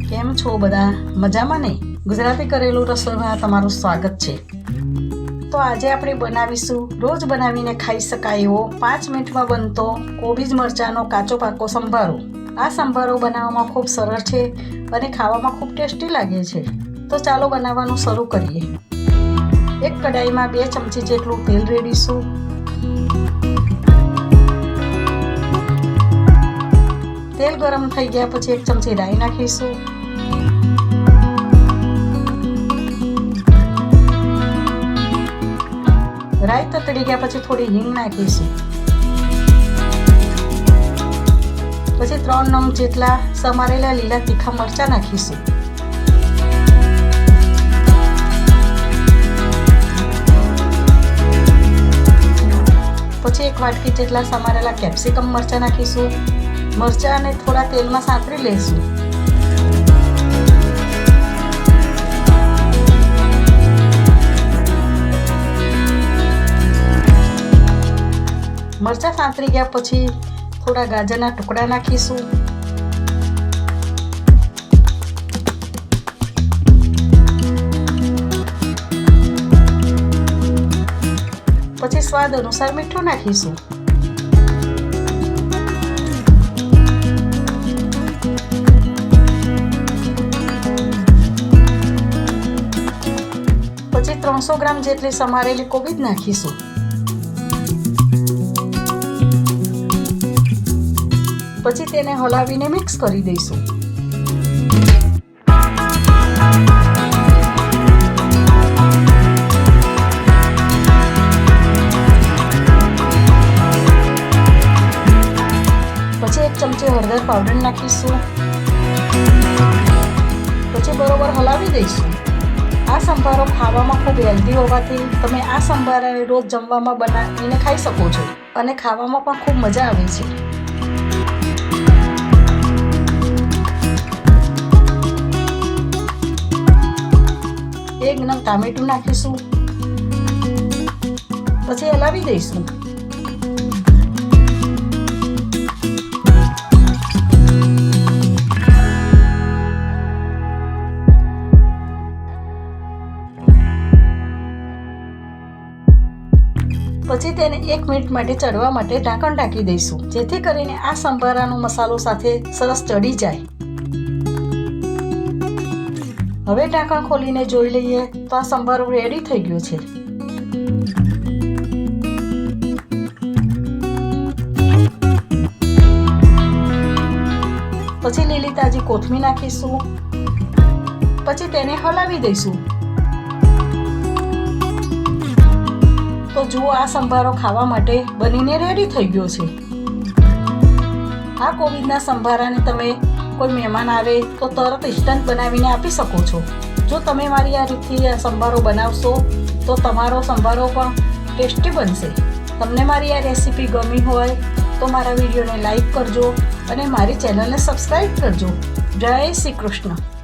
કેમ છો બધા? મજામાં ને? ગુજરાતી કરેલું રસોઈમાં તમારું સ્વાગત છે. તો આજે આપણે બનાવીશું, રોજ બનાવીને ખાઈ શકાય એવો પાંચ મિનિટમાં બનતો કોબીજ મરચાંનો કાચો પાકો સંભારો. આ સંભારો બનાવવામાં ખૂબ સરળ છે અને ખાવામાં ખૂબ ટેસ્ટી લાગે છે. તો ચાલો બનાવવાનું શરૂ કરીએ. એક કડાઈમાં બે ચમચી જેટલું તેલ રેડીશું. તેલ ગરમ થઈ ગયા પછી એક ચમચી રાઈ નાખીશું. રાઈ તતડી ગયા પછી થોડી હિંગ નાખીશું. પછી ત્રણ નંગ જેટલા સમારેલા લીલા તીખા મરચા નાખીશું. પછી એક વાટકી જેટલા સમારેલા કેપ્સિકમ મરચા નાખીશું. મરચાંને થોડા તેલમાં સાંતળી લઈશું મરચાં સાંતળી ગયા પછી થોડા ગાજરના ટુકડા નાખીશું. પછી સ્વાદ અનુસાર મીઠું નાખીશું. ત્રણસો ગ્રામ જેટલી સમારેલી કોબીજ નાખીશું. પછી તેને હલાવીને મિક્સ કરી દઈશું. પછી એક ચમચી હળદર પાવડર નાખીશું. પછી બરોબર હલાવી દઈશું. આ સંભારો ખાવામાં ખૂબ હેલ્ધી હોવાથી તમે આ સંભારાને રોજ જમવામાં બનાવીને ખાઈ શકો છો અને ખાવામાં પણ ખૂબ મજા આવે છે. એક નંગ ટામેટું નાખીશું. પછી હલાવી દઈશું. પછી તેને એક મિનિટ માટે ચડવા માટે ઢાંકણ ઢાંકી દઈશું, જેથી કરીને આ સંભારાનો મસાલો સાથે સરસ ચડી જાય. હવે ઢાંકણ ખોલીને જોઈ લઈએ તો આ સંભારો રેડી થઈ ગયો છે. પછી લીલી તાજી કોથમી નાખીશું. પછી તેને હલાવી દઈશું. જુઓ આ સંભારો ખાવા માટે બનીને રેડી થઈ ગયો છે. આ કોવિડના સંભારાને તમે કોઈ મહેમાન આવે તો તરત ઇન્સ્ટન્ટ બનાવીને આપી શકો છો. જો તમે મારી આ રીતથી આ સંભારો બનાવશો, તો તમારો સંભારો પણ ટેસ્ટી બનશે. તમને મારી આ રેસીપી ગમી હોય, તો મારા વિડીયોને લાઈક કરજો અને મારી ચેનલને સબસ્ક્રાઈબ કરજો. જય શ્રી કૃષ્ણ.